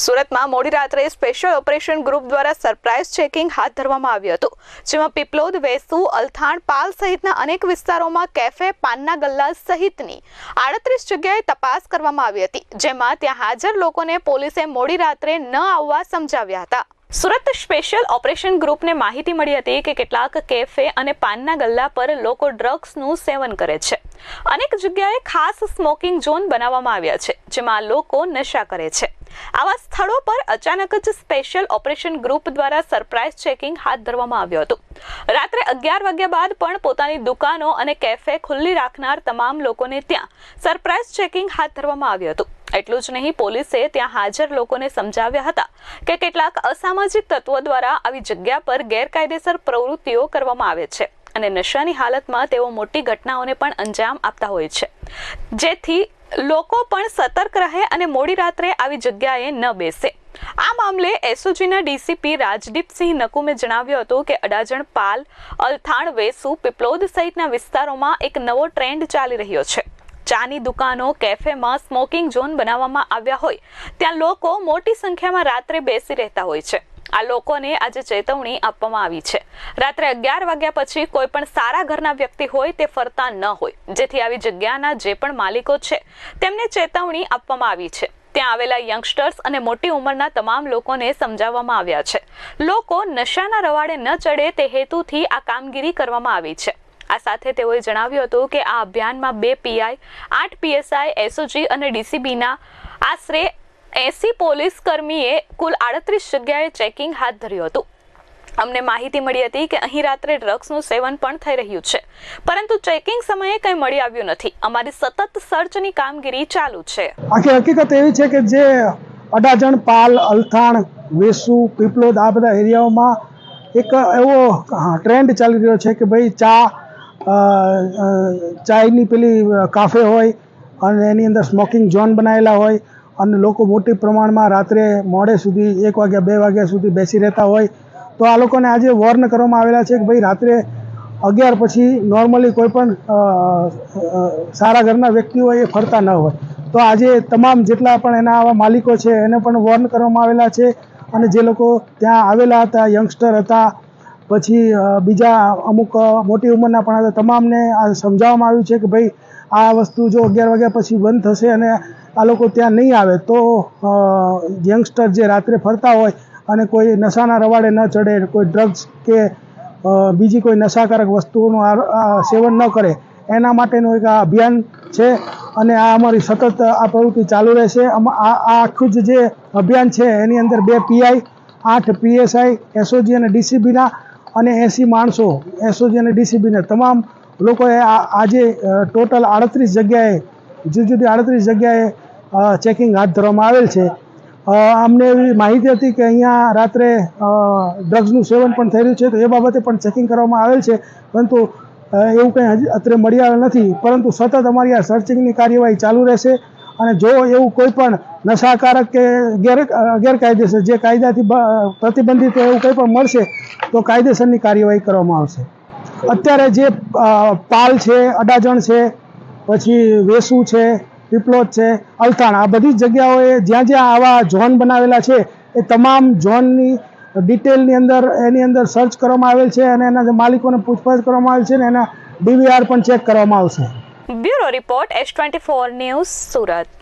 સુરતમાં મોડી રાત્રે સ્પેશિયલ ઓપરેશન ગ્રુપ દ્વારા સરપ્રાઇઝ ચેકિંગ હાથ ધરવામાં આવ્યું હતું, જેમાં પીપલોદ, વેસુ, અલથાણ, પાલ સહિતના અનેક વિસ્તારોમાં કેફે, પાનના ગલ્લા સહિતની આડત્રીસ જગ્યાએ તપાસ કરવામાં આવી હતી, જેમાં ત્યાં હાજર લોકોને પોલીસે મોડી રાત્રે ન આવવા સમજાવ્યા હતા. સુરત સ્પેશિયલ ઓપરેશન ગ્રુપને માહિતી મળી હતી કે કેટલાક કેફે અને પાનના ગલ્લા પર લોકો ડ્રગ્સનું સેવન કરે છે. અનેક જગ્યાએ ખાસ સ્મોકિંગ ઝોન બનાવવામાં આવ્યા છે, જેમાં લોકો નશા કરે છે. આવા સ્થળો પર અચાનક જ સ્પેશિયલ ઓપરેશન ગ્રુપ દ્વારા સરપ્રાઇઝ ચેકિંગ હાથ ધરવામાં આવ્યું હતું. રાત્રે અગિયાર વાગ્યા બાદ પણ પોતાની દુકાનો અને કેફે ખુલ્લી રાખનાર તમામ લોકોને ત્યાં સરપ્રાઇઝ ચેકિંગ હાથ ધરવામાં આવ્યું હતું. એટલું જ નહીં, પોલીસે ત્યાં હાજર લોકોને સમજાવ્યા હતા કે કેટલાક અસામાજિક તત્વો દ્વારા આવી જગ્યા પર ગેરકાયદેસર પ્રવૃત્તિઓ કરવામાં આવે છે. અને નશાની હાલતમાં તેઓ મોટી ઘટનાઓને પણ અંજામ આપતા હોય છે. જેથી લોકો પણ સતર્ક રહે અને મોડી રાત્રે આવી જગ્યાએ ન બેસે. આ મામલે એસઓજીના ડીસીપી રાજદીપસિંહ નકુમે જણાવ્યું હતું કે અડાજણ પાલ, અલથાણ, વેસુ, પીપલોદ સહિતના વિસ્તારોમાં એક નવો ટ્રેન્ડ ચાલી રહ્યો છે. ચાની દુકાનો, કેફેમાં સ્મોકિંગ ઝોન બનાવવામાં આવ્યા હોય. ત્યાં લોકો મોટી સંખ્યામાં રાત્રે બેસી રહેતા હોય છે. આ લોકોને આજે ચેતવણી આપવામાં આવી છે. રાત્રે અગિયાર વાગ્યા પછી કોઈ પણ સારા ઘરના વ્યક્તિ હોય તે ફરતા ન હોય. જેથી આવી જગ્યાના જે પણ માલિકો છે, તેમને ચેતવણી આપવામાં આવી છે. ત્યાં આવેલા યંગસ્ટર્સ અને મોટી ઉંમરના તમામ લોકોને સમજાવવામાં આવ્યા છે. લોકો નશાના રવાડે ન ચડે તે હેતુથી આ કામગીરી કરવામાં આવી છે. આ સાથે તેઓએ જણાવ્યું હતું કે આ અભિયાનમાં બે પીઆઈ, આઠ પીએસઆઈ, એસઓજી અને ડીસીબીના આશરે એસી પોલીસ કર્મીએ કુલ આડત્રીસ જગ્યાએ ચેકિંગ હાથ ધર્યું હતું. અમને માહિતી મળી હતી કે અહીં રાત્રે ડ્રગ્સનું સેવન પણ થઈ રહ્યું છે. પરંતુ ચેકિંગ સમયે કંઈ મળી આવ્યું નથી. અમારી સતત સર્ચની કામગીરી ચાલુ છે. આખી હકીકત એવી છે કે જે અડાજણ, પાલ, અલથાણ, વેસુ, પીપલોદ આ બધા એરિયાઓમાં એક એવો ટ્રેન્ડ ચાલી રહ્યો છે કે ભાઈ ચા ચાયની પેલી કાફે હોય અને એની અંદર સ્મોકિંગ ઝોન બનાવેલા હોય. અને લોકો મોટી પ્રમાણમાં રાત્રે મોડે સુધી એક વાગ્યા બે વાગ્યા સુધી બેસી રહેતા હોય, તો આ લોકોને આજે વોર્ન કરવામાં આવેલા છે કે ભાઈ, રાત્રે અગિયાર પછી નોર્મલી કોઈ પણ સારા ઘરના વ્યક્તિઓ એ ફરતા ન હોય. તો આજે તમામ જેટલા પણ એના આવા માલિકો છે, એને પણ વોર્ન કરવામાં આવેલા છે અને જે લોકો ત્યાં આવેલા હતા યંગસ્ટર હતા, પછી બીજા અમુક મોટી ઉંમરના પણ હતા, તમામને આ સમજાવવામાં આવ્યું છે કે ભાઈ, આ વસ્તુ જો અગિયાર વાગ્યા પછી બંધ થશે અને આ લોકો ત્યાં નહીં આવે તો યંગસ્ટર જે રાત્રે ફરતા હોય અને કોઈ નશાના રવાડે ન ચડે, કોઈ ડ્રગ્સ કે બીજી કોઈ નશાકારક વસ્તુઓનું સેવન ન કરે, એના માટેનું એક આ અભિયાન છે અને આ અમારી સતત આ પ્રવૃત્તિ ચાલુ રહેશે. આ આખું જ જે અભિયાન છે એની અંદર બે પીઆઈ આઠ પીએસઆઈ એસઓજી અને ડીસીબીના અને એંસી માણસો એસઓજી અને ડીસીબીના તમામ લોકોએ આજે ટોટલ આડત્રીસ જગ્યાએ, જુદી જુદી આડત્રીસ જગ્યાએ ચેકિંગ હાથ ધરવામાં આવેલ છે. અમને એવી માહિતી હતી કે અહીંયા રાત્રે ડ્રગ્સનું સેવન પણ થઈ રહ્યું છે, તો એ બાબતે પણ ચેકિંગ કરવામાં આવેલ છે. પરંતુ એવું કંઈ અત્રે મળી આવેલ નથી. પરંતુ સતત અમારી આ સર્ચિંગની કાર્યવાહી ચાલુ રહેશે અને જો એવું કોઈ પણ નશાકારક કે ગેર ગેરકાયદેસર જે કાયદાથી પ્રતિબંધિત એવું કંઈ પણ મળશે, તો કાયદેસરની કાર્યવાહી કરવામાં આવશે. અત્યારે જે પાલ છે, અડાજણ છે, પછી વેસુ છે પીપલોદ છે, અલથાણ, આ બધી જગ્યાઓએ જ્યાં જ્યાં આવા ઝોન બનાવેલા છે, એ તમામ ઝોનની ડિટેલની અંદર, એની અંદર સર્ચ કરવામાં આવેલ છે અને એના માલિકોને પૂછપરછ કરવામાં આવેલ છે અને એના ડીવીઆર પણ ચેક કરવામાં આવશે. Bureau report S twenty four news Surat.